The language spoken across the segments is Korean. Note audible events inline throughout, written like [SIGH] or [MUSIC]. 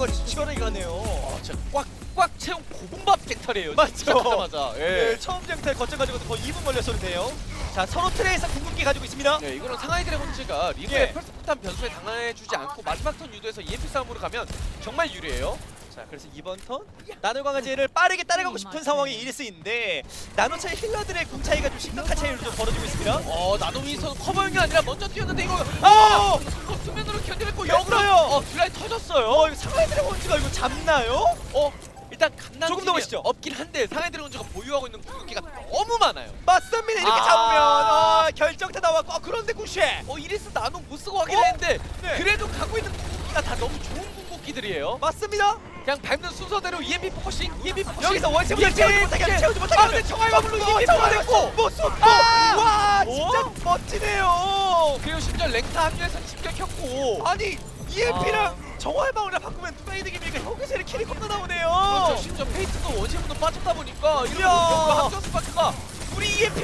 거리 치열하게 가네요. 아, 진짜 꽉꽉 채운 고분밥 쟁탈이에요. 맞죠. 시작하자마자. 예. 네, 처음 쟁탈 거점 가지고 거의 2분 걸렸었는데요. 자, 서로 트레이서 궁극기 가지고 있습니다. 네, 이거는 상하이 드래곤즈가 예. 리그의 펄스 폭탄 변수에 당해주지 않고 마지막 턴 유도에서 EMP 싸움으로 가면 정말 유리해요. 자, 그래서 이번 턴 나노 강아지를 빠르게 따라가고 싶은 상황이 이리스인데 나노 차이 힐러들의 궁 차이가 좀 심각한 차이로 좀 벌어지고 있습니다. 어, 나노미선 커버형이 아니라 먼저 뛰었는데 이거 아! 이거 수면으로 견뎌냈고 됐어요! 역으로 어, 딜라인 터졌어요. 어, 이거 상하이 드래곤즈가 이거 잡나요? 어, 일단 강남 조금 더 보시죠. 없긴 한데 상하이 드래곤즈가 보유하고 있는 궁극기가 너무 많아요. 맞습니다. 이렇게 아. 잡으면 어, 결정타 나왔고 어, 그런데 구시에 어, 이리스 나노 못 쓰고 하긴 어? 했는데 네. 그래도 갖고 있는 궁극기가 다 너무 좋은 궁극기들이에요. 맞습니다. 그냥 밟는 순서대로 EMP 포커싱, EMP 포커싱. 여기서 원심을 EMP 채우지 못하게 채우지 못하게 아, 근데 정화가 물론 EMP 정화 포커됐고. 못 쏘고 아! 와 오? 진짜 멋지네요. 그리고 심지어 랭타 합류해서 집결켰고. 아니 EMP랑 정화의 방울이랑 바꾸면 누가 이득입니까? 이렇게 킬이 건너 나오네요. 그렇죠. 심지어 페이트도 원시분도 빠졌다 보니까 이런 이야. 학교 스파크가 우리 EMP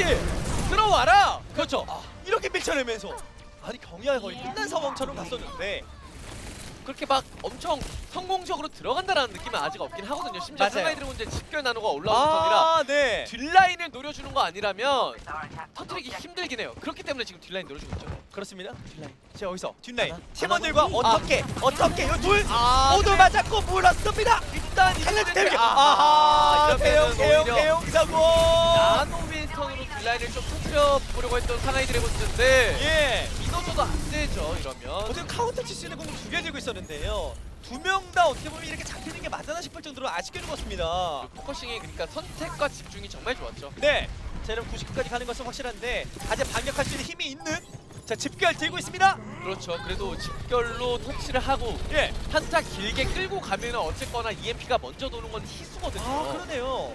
들어와라. 그렇죠. 아, 이렇게 밀쳐내면서 아니 경기가 거의 끝난 상황처럼 갔었는데 그렇게 막 엄청 성공적으로 들어간다라는 느낌은 아직 없긴 하거든요. 심지어 맞아요. 상하이 드래곤즈 집결 나노가 올라오는 턴이라 아 네. 뒷라인을 노려주는 거 아니라면 터트리기 힘들긴 해요. 그렇기 때문에 지금 뒷라인 노려주고 있죠. 그렇습니다. 뒷라인. 자 여기서 뒷라인 하나, 팀원들과 하나, 어떻게 어떻게 이둘 아, 모두 그래. 맞았고 물었습니다. 일단 탤런트 이거는 대결. 아하, 아하 대용 이러면은 대용 오히려 대용 사고. 나노 뒷라인을 좀 터트려 보려고 했던 상하이 드래곤즈인데 예. 이도저도 안 되죠. 이러면 어떻게 카운터 있는 공을 두개 들고 있었는데요. 두 명 다 어떻게 보면 이렇게 잡히는 게 맞나 싶을 정도로 아쉽게 죽었습니다. 포커싱이 그러니까 선택과 집중이 정말 좋았죠. 네. 자, 여러분 90까지 가는 것은 확실한데 아직 반격할 수 있는 힘이 있는 자 집결 들고 있습니다. 그렇죠. 그래도 집결로 터치를 하고 예. 한타 길게 끌고 가면은 어쨌거나 EMP가 먼저 도는 건 희수거든요. 아 그러네요.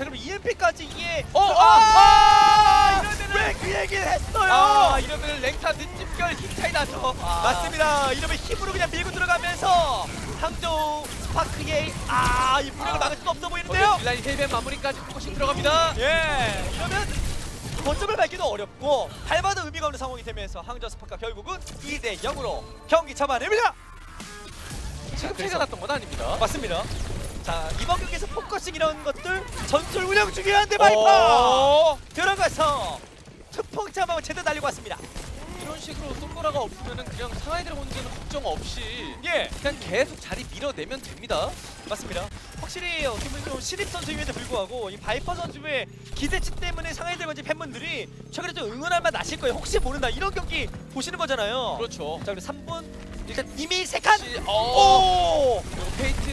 자 그럼 EMP까지 이해. 어, 아, 아, 이러면은 왜그 얘기를 했어요? 아, 이러면 랭타 늦집결 힘 차이 나죠. 아. 맞습니다. 이러면 힘으로 그냥 밀고 들어가면서 항저우 스파크의 아이 무력을 막을 수가 없어 보이는데요. 딜라인 헬벤 마무리까지 포커싱 들어갑니다. 예. 이러면 거점을 밟기도 어렵고 밟아도 의미가 없는 상황이 되면서 항저 스파크가 결국은 2대 0으로 경기 잡아냅니다. 지금 차이가 났던 건 아닙니다. 맞습니다. 자 이번 경기에서 포커싱 이런 것들 전술 운영 중요한데 바이퍼 어, 들어가서 특펑 잡아고 제대로 달리고 왔습니다. 이런 식으로 솔보라가 없으면은 그냥 상하이 드래곤즈는 걱정 없이 예 그냥 계속 자리 밀어내면 됩니다. 맞습니다. 확실히 어떻게 보면 좀 신입 선수임에도 불구하고 이 바이퍼 선수의 기대치 때문에 상하이 들건지 팬분들이 최근에 좀 응원할 맛 나실 거예요. 혹시 모른다 이런 경기 보시는 거잖아요. 그렇죠. 자 우리 3분 일단 이미 세 칸. 혹시- 어, 오. 그리고 페이트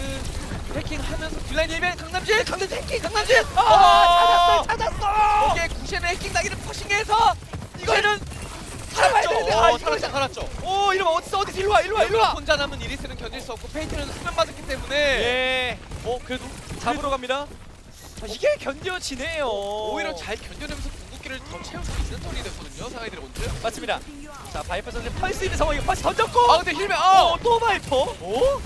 해킹하면서 딜라인 헬벤 강남진 강남진 해킹 강남진 아, 어! 찾았어 찾았어. 거기에 구시의 해킹 나기를 퍼싱해서 이거는. 살아야 되는데. 어, 아, 살았죠 살았죠. 오 이러면 어디서 어디 일로 와 일로 와 일로 와. 혼자 남은 이리스는 견딜 수 없고 페이트는 수면 맞았기 때문에 예. 어 그래도 잡으러 갑니다. 자, 이게 견뎌지네요. 오히려 잘 견뎌내면서 궁극기를 더 채울 수 있는 턴이 됐거든요 상하이 드래곤즈. 맞습니다. 자 바이퍼 선수 펄스 있는 상황이 펄스 던졌고. 아 근데 힐벤 아 어, 또 바이퍼. 오?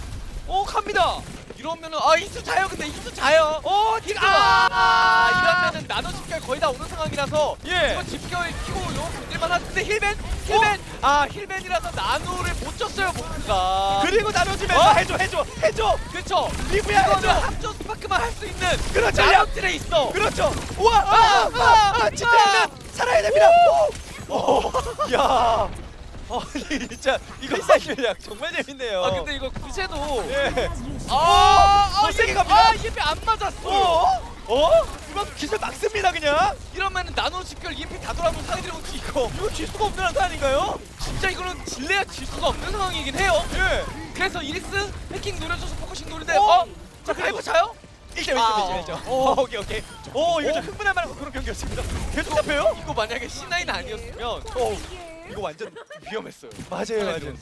오 갑니다. 이러면은 아 이수 자요 근데 이수 자요. 오 아, 디가. 아 이러면은 나노 집결 거의 다 오는 상황이라서 예. 이거 집결 키고 이거 견딜만 한데 힐벤 힐벤 아 힐벤이라서 나노를 못 줬어요 모크가. 그리고 나눠주면서 어? 해줘 해줘 해줘. 그렇죠. 리브야 해줘. 합조 스파크만 할 수 있는 그렇죠. 나노들에 있어. 그렇죠. 우와. 아, 아, 아, 아, 진짜 살아야 됩니다. 오. 오. 야. 어, 진짜 이거 [LAUGHS] 사실약 정말 재밌네요. 아 근데 이거 구제도 예. 아, 더 아, 세게 이게- 갑니다. 아 이게 안 맞았어. 어? 어? 이거 기술 막습니다 그냥. 이러면은 나노 집결 EMP 다 돌아오면 상대들은 이거 이거 질 수가 없는 한타 아닌가요? 진짜 이거는 질래야 질 수가 없는 상황이긴 해요. 예. 그래서 이리스 해킹 노려줘서 포커싱 노리는데 어? 어? 자, 그리고 자요? 1점 1점 아, 1점 1점. 어. 오, 오케이 오케이. 오, 이거 좀 어. 흥분할 만한 그런 경기였습니다. 계속 잡혀요? 이거 만약에 C9 아니었으면 오, 이거 완전 위험했어요. 맞아요, 맞아요.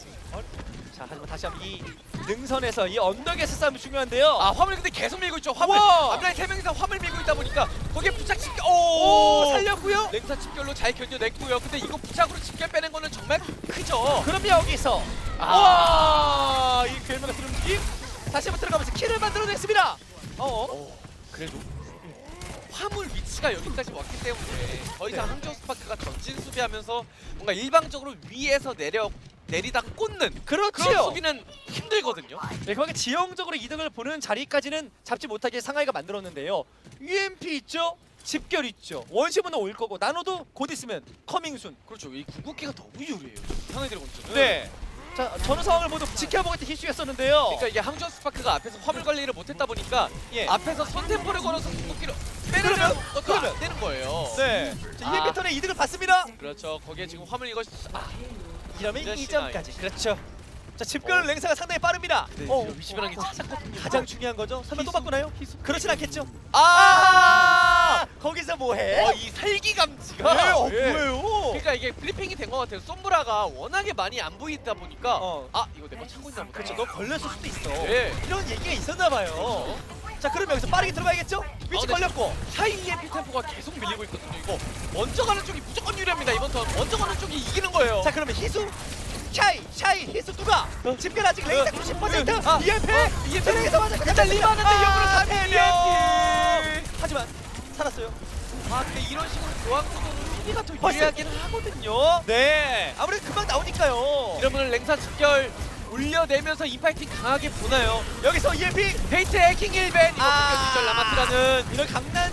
자, 하지만 다시 한번 이 능선에서 이 언덕에서 싸움이 중요한데요. 아 화물 근데 계속 밀고 있죠. 화물. 우와. 앞라인 세 명이서 화물 밀고 있다 보니까 거기에 부착 집결. 오, 오. 살렸고요. 랭타 집결로 잘 견뎌냈고요. 근데 이거 부착으로 집결 빼는 거는 정말 크죠. 그럼 여기서 아. 와, 이 괴물가 들은 느낌. 다시 한번 들어가면서 킬을 만들어냈습니다. 어, 어, 그래도 화물 위치가 여기까지 왔기 때문에 더 이상 네. 항저 스파크가 전진 수비하면서 뭔가 일방적으로 위에서 내려 내리다 꽂는 그런 그렇지요. 수비는 힘들거든요. 네, 그만큼 지형적으로 이득을 보는 자리까지는 잡지 못하게 상하이가 만들었는데요. UMP 있죠. 집결 있죠. 원시문은 올 거고 나노도 곧 있으면 커밍순. 그렇죠. 이 궁극기가 너무 유리해요. 상하이 드래곤즈는. 네. 자, 전후 상황을 모두 지켜보고 있던 희수였었는데요. 그러니까 이게 항저 스파크가 앞에서 화물 관리를 못했다 보니까 예. 앞에서 손템포를 걸어서 빼내면 것도 그러면- 안 되는 거예요. 네. 자, 아. 턴의 이득을 받습니다. 그렇죠. 거기에 지금 화물 이거 아, 이러면 이제 2점까지. 그렇죠. 자, 집결 어. 랭사가 상당히 빠릅니다. 네, 어, 어, 미시브랑이 찾았거든요. 가장 중요한 거죠. 설마 또 바꾸나요? 그렇진 않겠죠. 아! 아! 거기서 뭐 해? 어, 이 살기 감지가 네, 어, 예. 뭐예요? 그러니까 이게 블리핑이 된 것 같아요. 솜브라가 워낙에 많이 안 보이다 보니까 어. 아 이거 내가 참고 있나 보다. 그렇죠. 너 걸렸을 수도 있어. 네. 이런 얘기가 있었나 봐요. 자, 그럼 여기서 빠르게 들어가야겠죠? 위치 어, 네. 걸렸고. 샤인 EMP 템포가 계속 밀리고 있거든요. 이거 먼저 가는 쪽이 무조건 유리합니다. 이번 턴 먼저 가는 쪽이 이기는 거예요. 자, 그러면 희수 샤이, 샤이, 희수 누가? 집결 아직 랭사 90%. 아, EMP. 어, EMP. 트랙에서 맞아. 일단 리바는데 역으로 아, 잡히면. EMP. 하지만 살았어요. 아 근데 이런 식으로 교환구도는 수비가 더 유리하긴 하거든요. 네. 아무래도 금방 나오니까요. 이러면 랭사 직결 올려내면서 이 파이팅 강하게 보나요? 여기서 EMP. 페이트 해킹 1벤 이거 아. 공격 라마트라는 이런 강남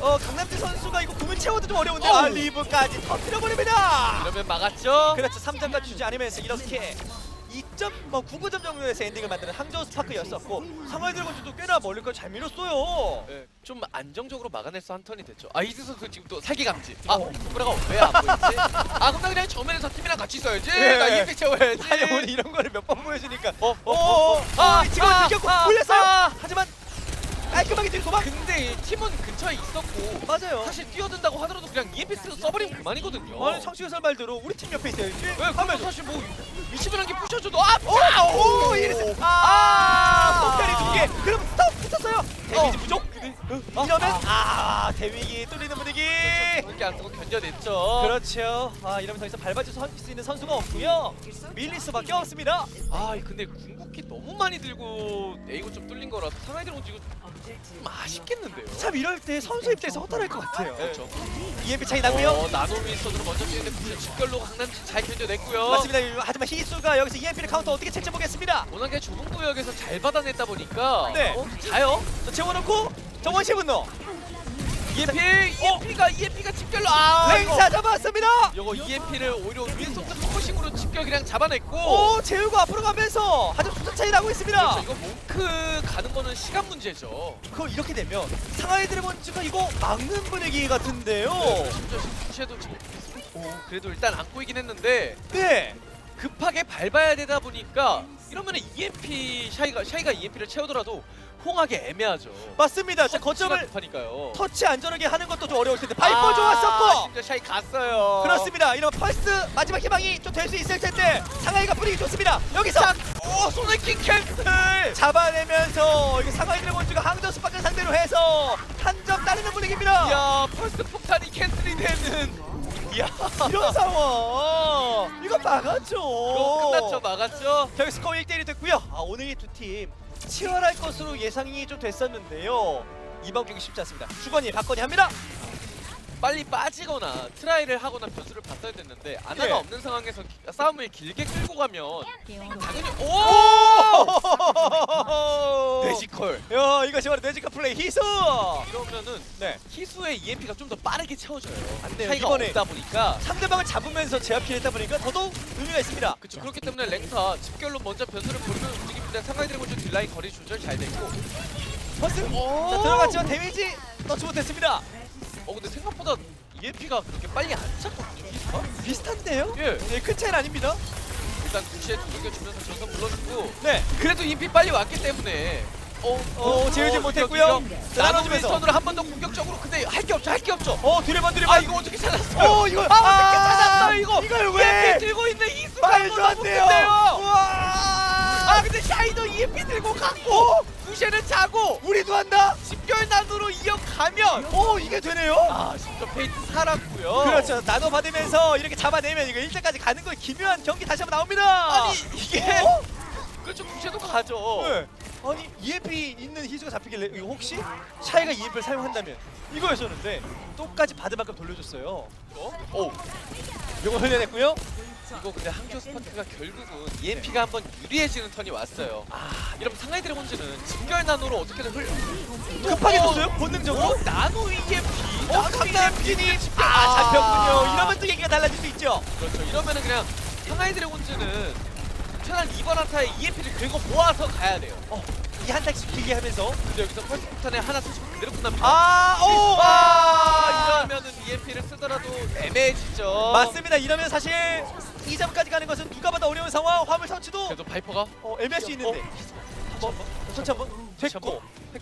어 강남지 선수가 이거 공을 채워도 좀 어려운데. 아 리브까지 터뜨려 버립니다. 이러면 막았죠. 그렇죠. 3점까지 주지 않으면서 이렇게 2점 뭐 99점 정도에서 엔딩을 만드는 항저우 스파크였었고 상황 드래곤즈도 꽤나 멀리 걸잘 밀었어요. 네, 좀 안정적으로 막아내서 한 턴이 됐죠. 아 이즈 선수 지금 또 사기 감지. 아 어. 손브라가 왜 안 보이지? 아 그럼 나 그냥 정면에서 팀이랑 같이 있어야지. 예. 나 EMP 채워야지. 아니 오늘 이런 거를 몇 번 보여주니까 어, 어, 어, 어, 어. 아, 지금 아, 이겼고 아, 올렸어요. 아. 하지만 깔끔하게 뒤로 도망. 근데 이 팀은 근처에 있었고 맞아요. 사실 뛰어든다고 하더라도 그냥 EMP 써버리면 그만이거든요. 아니 창식의 말대로 우리 팀 옆에 있어야지. 네, 그러면 사실 뭐 미치브란 게 부셔줘도 아 오! 오, 이랬어. 아, 폭탄이 두 개. 그럼 스톱 붙었어요. 데미지 부족. 이러면 아, 데미지 뚫리는 분위기. 그렇게 안 쓰고 견뎌냈죠. 그렇죠. 아, 이러면 더 이상 밟아줄 수 있는 선수가 없고요. 밀릴 수밖에 없습니다. 아 근데 궁극기 너무 많이 들고 에이고 좀 뚫린 거라서 상하이들 온 지금 좀 아쉽겠는데요. 참 이럴 때 선수 입장에서 허탈할 것 같아요. 그렇죠. EMP 차이 나고요. 어, 나노미 선수로 먼저 뛰는데 무슨 직결로 강남진 잘 견뎌냈고요. 맞습니다. 하지만 희수가 여기서 EMP를 카운터 어떻게 채취 보겠습니다. 워낙에 좁은 구역에서 잘 받아냈다 보니까 네. 어, 자요. 자, 채워놓고 정원시 분노. EMP, EMP가 EMP가 직결로 아 랭사 잡았습니다. 이거 EMP를 오히려 윈속도 포커싱으로 직결 그냥 잡아냈고 오, 재우고 앞으로 가면서 아주 수준 차이 나고 있습니다. 그렇죠. 이거 몽크 가는 거는 시간 문제죠. 그거 이렇게 되면 상하이 드래곤즈가 이거 막는 분위기 같은데요. 심지어 슈쉐도 지금 오, 그래도 일단 안고 있긴 했는데 네. 급하게 밟아야 되다 보니까 이러면 EMP 샤이가 샤이가 EMP를 채우더라도 홍하기 애매하죠. 맞습니다. 자, 거점을 급하니까요. 터치 안전하게 하는 것도 좀 어려울 텐데 바이퍼 아, 좋았었고. 심지어 샤이 갔어요. 그렇습니다. 이런 퍼스트 마지막 희망이 좀 될 수 있을 텐데 상하이가 분위기 좋습니다. 여기서 오 소네킹 캔슬. 잡아내면서 이게 상하이 드래곤즈가 항저 스파크 상대로 해서 한 점 따르는 분위기입니다. 야 퍼스트 폭탄이 캔슬이 되는. 야 이런 상황 이거 막았죠. 이거 끝났죠 막았죠. 저기 스코어 1대1이 됐고요. 아, 오늘 이 두 팀 치열할 것으로 예상이 좀 됐었는데요. 이번 경기 쉽지 않습니다. 주건이 박건이 합니다. 빨리 빠지거나 트라이를 하거나 변수를 봤어야 됐는데 아나가 예. 없는 상황에서 기- 싸움을 길게 끌고 가면 당연히 오 [LAUGHS] 오! 뇌지컬 야, 이것이 바로 뇌지카 플레이 희수. 이러면은 네. 희수의 EMP가 좀 더 빠르게 채워져요. 안 돼요. 차이가 이번에 없다 보니까 상대방을 잡으면서 제압킬 했다 보니까 더더욱 의미가 있습니다. 그쵸 그렇기 때문에 랭사 집결로 먼저 변수를 보려면 움직입니다. 상하이 드래곤즈 딜라인 거리 조절 잘 됐고 퍼스. 자, 들어갔지만 데미지 넣지 못했습니다. 어 근데 생각보다 EMP가 그렇게 빨리 안 찼거든요. 희수가 비슷한데요? 예 네, 큰 차이는 아닙니다. 일단 구시에 두들겨주면서 전선 불러주고 네. 그래도 EMP 빨리 왔기 때문에 어, 어, 재우지 못했고요. 자, 나노 나눠주면서. 윈선으로 한 번 더 공격적으로 근데 할 게 없죠 할 게 없죠 어, 뒤에만 뒤에만. 아 이거 어떻게 찾았어요 어, 이거 아 어떻게 찾았어 이거 이걸 EMP 왜? 들고 있는 이수가 말도 안 돼요. 우와! 아 근데 샤이도 EMP 들고 갔고 구시에는 자고 우리도 한다. 집결 난으로 이어가면 오, 이게 되네요. 아 진짜 페이트 살았고요 그렇죠. 나눠 받으면서 이렇게 잡아내면 이거 1대까지 가는 거 기묘한 경기 다시 한번 나옵니다. 아니 이게 어? 그렇죠 구시에도 가죠 네. 아니 EMP 있는 희수가 잡히길래 이거 혹시 샤이가 EMP를 사용한다면 이거였었는데 똑같이 받을 만큼 돌려줬어요. 어? 오 이거 흘려냈고요. 이거 근데 항저 스파크가 결국은 EMP가 한번 유리해지는 턴이 왔어요. 아, 이러면 상하이 드래곤즈는 진결 나노로 어떻게든 흘 급하게 어, 줬어요 본능적으로 어, 나노 EMP. 어 나노 강남진이 아. 아 잡혔군요 이러면 또 얘기가 달라질 수 있죠 그렇죠. 이러면은 그냥 상하이 드래곤즈는 최단 이번 한타에 EMP를 긁어 모아서 가야 돼요. 어, 이 한타씩 길게 하면서 근데 여기서 펄스 폭탄에 하나 쓰시고 그대로 끝납니다. 아오 아, 아, 이러면은 EMP를 쓰더라도 애매해지죠. 맞습니다 이러면 사실 2점까지 가는 것은 누가 봐도 어려운 상황. 화물 선취도 그래도 바이퍼가 어, 애매할 수 있는데. 한번 선취 한번? 됐고.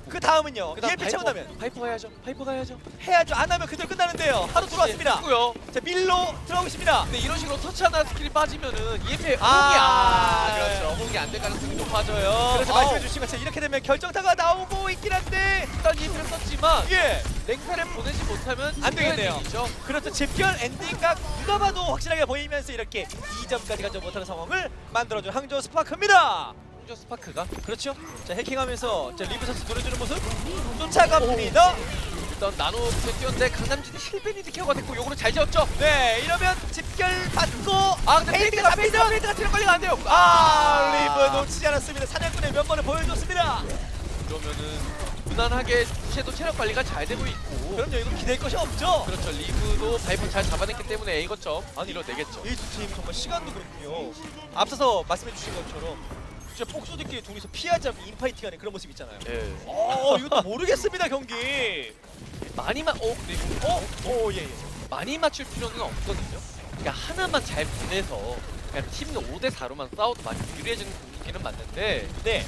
그 다음은요. 그다음 EMP 채고 나면. 바이퍼 가야죠. 바이퍼 가야죠. 해야죠. 안 하면 그대로 끝나는데요. 하루 들어왔습니다. 고요. 자 밀로 들어오고 있습니다. 근데 이런 식으로 터치 하나 스킬이 빠지면은 EMP 아, 호응이 아, 네. 그렇죠. 호응이 안 될 가능성이 높아져요. 그래서 말씀해 주신 것처럼 이렇게 되면 결정타가 나오고 있긴 한데. 일단 EMP를 썼지만 예 랭패를 보내지 못하면 안 되겠네요. 죠. 그렇죠. 집결 엔딩각 누가 봐도 확실하게 보이면서 이렇게 2점까지 가지 못하는 상황을 만들어준 항저 스파크입니다. 홍조 스파크가? 그렇죠. 자 해킹하면서 자 리브 선수 노려주는 모습 쫓아갑니다. 일단 나노 밑에 뛰었는데 강남진이 힐베니드 케어가 됐고 요거는 잘 지었죠. 네 이러면 집결 받고 아 근데 페이트가 잡히죠 페이트가 체력 관리가 안 돼요. 아 리브 놓치지 않았습니다. 사냥꾼의 면모를 보여줬습니다 그러면은 무난하게 쉐도 체력 관리가 잘 되고 있고 그럼요 이거 기댈 것이 없죠 그렇죠 리브도 바이퍼 잘 잡아냈기 때문에 A 거점 아니, 밀어내겠죠. 이 두 팀 정말 시간도 그렇고요 앞서서 말씀해 주신 것처럼 진짜 폭소들끼리 둘이서 피하지 않고 인파이팅 하는 그런 모습 있잖아요 예. 어 이것도 모르겠습니다 경기 많이 마, 어 그리고 어? 오 예예 많이 맞출 필요는 없거든요. 그러니까 하나만 잘 보내서 그냥 팀이 5대 4로만 싸워도 많이 유리해지는 분위기는 맞는데 네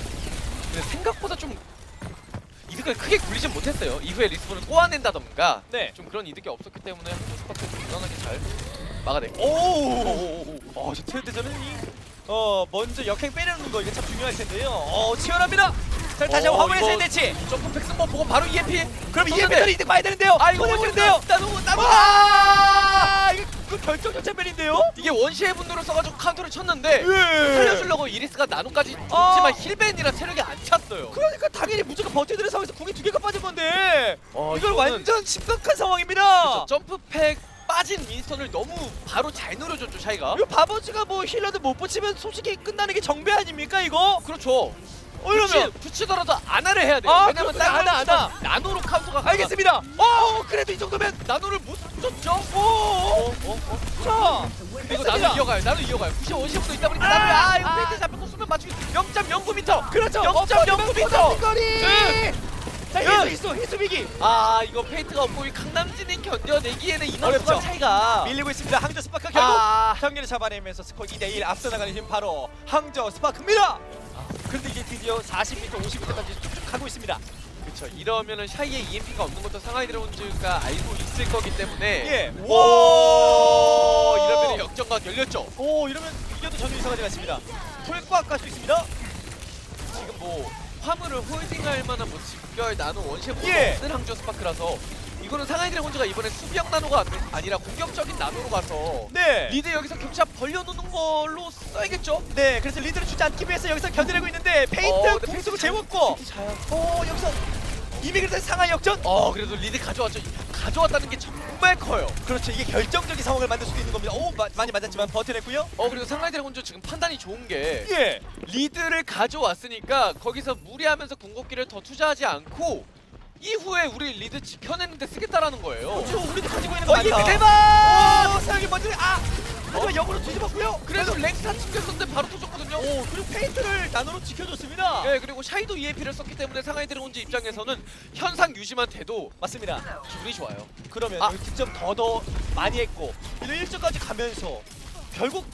근데 생각보다 좀 이득을 크게 굴리진 못했어요. 이후에 리스폰을 꼬아낸다던가 네. 좀 그런 이득이 없었기 때문에 한국 스파트 무난하게 잘 막아냈고. 오오오오 어저 트렌드 전은 이 어 먼저 역행 빼려는 거 이게 참 중요할 텐데요. 어 치열합니다. 자 다시 어, 한번 화물의 이거- 세 대치 점프 팩스 뭐 보고 바로 EMP 그럼 쏘는데. 이에메탈이 이득 봐야 되는데요. 아 이거 보내보는데요. 나누고 나누고 그 결정적 챔피언인데요 이게 원시의 분노를 써가지고 카운터를 쳤는데 예 살려주려고 이리스가 나노까지 아. 줬지만 힐벤이라 체력이 안 찼어요. 그러니까 당연히 무조건 버텨드는 상황에서 궁이 두 개가 빠진 건데 어, 이걸 이거는 완전 심각한 상황입니다 그렇죠. 점프팩 빠진 윈스턴을 너무 바로 잘 노려줬죠 샤이가. 이거 바버즈가 뭐 힐러도 못 붙이면 솔직히 끝나는 게 정배 아닙니까 이거? 그렇죠. 어 이러면 붙이, 붙이더라도 안화를 해야 돼요. 아, 왜냐면 안아, 안아. 윈스턴 나노로 카운터가 알겠습니다 어 그래도 이 정도면 나노를 못 줬죠. 오 자, 그리고. 나노 이어가요. 나노 이어가요. 95시부터 있다 보니까 아, 나노 아 이거 아. 페이트 잡혀서 수면 맞추기 0.09m. 그렇죠. 0.09m. 거리. 응. 자, 응. 히스 히스 히스비기 아 이거 페이트가 없고 이 강남진이 견뎌내기에는 인원수가 어렵죠. 차이가 밀리고 있습니다. 항저 스파크 결국 아. 경기를 잡아내면서 스코어 2대 1 앞서 나가는 힘 바로 항저 스파크입니다. 그런데 이제 드디어 40m, 50m까지 쭉쭉 가고 있습니다. 그렇죠. 이러면은 샤이에 EMP가 없는 것도 상하이 드래곤즈가 알고 있을 거기 때문에 예. 오, 와. 이러면 역전각 열렸죠. 오, 이러면 이겨도 전혀 이상하지 않습니다. 풀꽉 갈 수 있습니다. 지금 뭐 화물을 홀딩할 만한 뭐 집결 나노 원셰프도 예. 없는 항저 스파크라서 이거는 상하이 드래곤즈가 이번에 수비형 나노가 아니- 아니라 공격적인 나노로 가서 네. 리드 여기서 격차 벌려놓는 걸로 써야겠죠. 네, 그래서 리드를 주지 않기 위해서 여기서 견뎌내고 있는데 페인트 어, 근데 페이트 재웠고. 오, 여기서 이미 그래서 상하이 역전 어 그래도 리드 가져왔죠. 가져왔다는 게 정말 커요. 그렇죠. 이게 결정적인 상황을 만들 수도 있는 겁니다. 오, 마, 많이 맞았지만 버텨냈고요. 어 그리고 상하이 드래곤즈 지금 판단이 좋은 게 예. 리드를 가져왔으니까 거기서 무리하면서 궁극기를 더 투자하지 않고 이후에 우리 리드 지켜내는데 쓰겠다라는 거예요. 지금 우리도 가지고 있는 거 어 이게. 대박! 오, 사용이 먼저 아! 하지만 역으로 뒤집었고요. 그래서 렉사 지켰었는데 바로 터졌거든요. 오, 그리고 페인트를 나노로 지켜줬습니다. 네 그리고 샤이도 EMP를 썼기 때문에 상하이 드래곤즈 입장에서는 현상 유지만 돼도 맞습니다. 기분이 좋아요. 그러면 아. 득점 더더 많이 했고 이런 1점까지 가면서 결국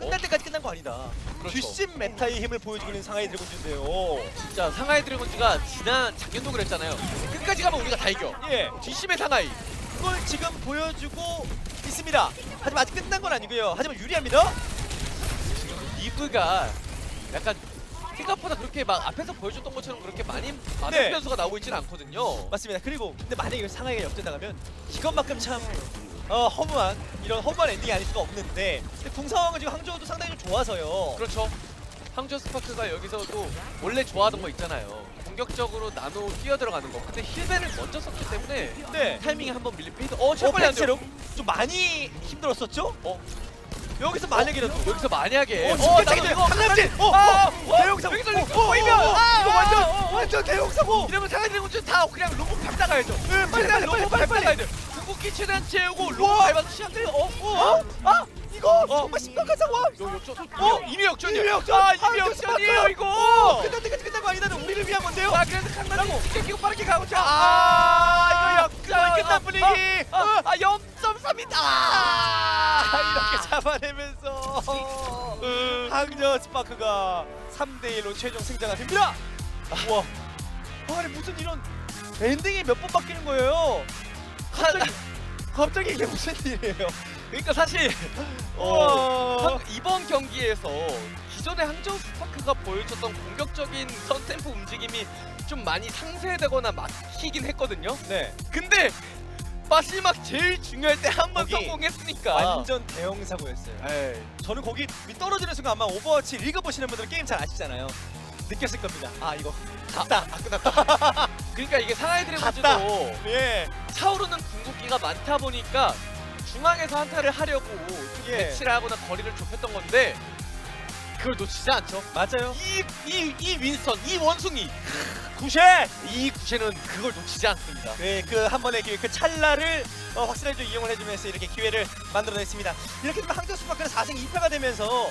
끝날 때까지 끝난 거 아니다. 그렇죠. 뒷심 메타의 힘을 보여주고 있는 상하이 드래곤즈인데요. 진짜 상하이 드래곤즈가 지난 작년도 그랬잖아요. 끝까지 가면 우리가 다 이겨. 예, 뒷심의 상하이. 그걸 지금 보여주고 있습니다. 하지만 아직 끝난 건 아니고요. 하지만 유리합니다. 리브가 약간 생각보다 그렇게 막 앞에서 보여줬던 것처럼 그렇게 많이 많은 네. 변수가 나오고 있지는 않거든요. 맞습니다. 그리고 근데 만약에 상하이가 역전 나가면 이것만큼 참 어, 허무한 이런 허무한 엔딩이 아닐 수가 없는데 근데 궁 상황은 지금 항저우도 상당히 좀 좋아서요. 그렇죠. 항저 스파크가 여기서도 원래 좋아하던 거 있잖아요. 공격적으로 나노 뛰어 들어가는 거. 근데 힐벤을 먼저 썼기 때문에 네. 타이밍이 한번 밀린 페이드. 어, 어, 관리 안 돼요. 좀 많이 힘들었었죠? 어, 여기서 만약이라도 여기서 만약에 어, 어, 나도 이거 강남진! 어, 아, 어, 대형사고! 여기서 어, 어, 보이면 어, 아, 이거 아, 완전, 아. 완전 대형사고! 이러면 상대방은 다 그냥 로봇 밟다 가야죠. 네, 빨리, 빨리, 빨리, 빨리. 가야 돼. 궁극기 최대한 채우고 로봇 우와. 밟아서 시한테 어? 어? 아! 이거 어. 정말 심각한 상황! 요 역전. 어? 이미 역전이야. 이미 역전! 아, 아, 이미 이거 역전이에요, 스파크! 이거. 어, 끝날 때까지 끝난 거 아니다는 우리를 위한 건데요? 자, 그래서 강남이 티켓 끼고 빠르게 가고 자. 아, 이거 역전 끝난 아, 분위기! 아, 아, 아 0.3이다. 아, 이렇게 잡아내면서 항저 스파크가 3대1로 최종 승자가 됩니다! 우와! 아니 무슨 이런 엔딩이 몇 번 바뀌는 거예요? 갑자기, 갑자기 이게 무슨 일이에요? 그러니까 사실 어, 우와. 한- 이번 경기에서 기존의 항저우 스파크가 보여줬던 공격적인 선템포 움직임이 좀 많이 상쇄되거나 막히긴 했거든요. 네, 근데 마지막 제일 중요할 때 한 번 거기 성공했으니까. 완전 대형 사고였어요. 에이. 저는 거기 밑 떨어지는 순간 아마 오버워치 리그 보시는 분들은 게임 잘 아시잖아요. 느꼈을 겁니다. 아 이거 갔다. 아, 끝났다. [LAUGHS] 그러니까 이게 상하이 드래곤즈도 [LAUGHS] 예. 차오르는 궁극기가 많다 보니까 중앙에서 한타를 하려고 좀 예. 배치를 하거나 거리를 좁혔던 건데 그걸 놓치지 않죠. 맞아요. 이, 이, 이 윈스턴, 이 원숭이, 구셰. 이 구체는 그걸 놓치지 않습니다. 네, 그 한 번의 기회, 그 찰나를 어, 확실하게 좀 이용을 해주면서 이렇게 기회를 만들어냈습니다. 이렇게 되면 스파크는 4승 2패가 되면서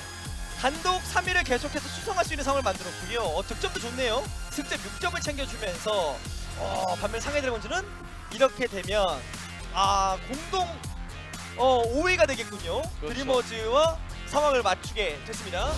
단독 3위를 계속해서 수성할 수 있는 상황을 만들었고요. 어, 득점도 좋네요. 승점 6점을 챙겨주면서 어, 반면 상해 드래곤즈는 이렇게 되면 아 공동 어, 5위가 되겠군요. 그렇죠. 드리머즈와 상황을 맞추게 됐습니다.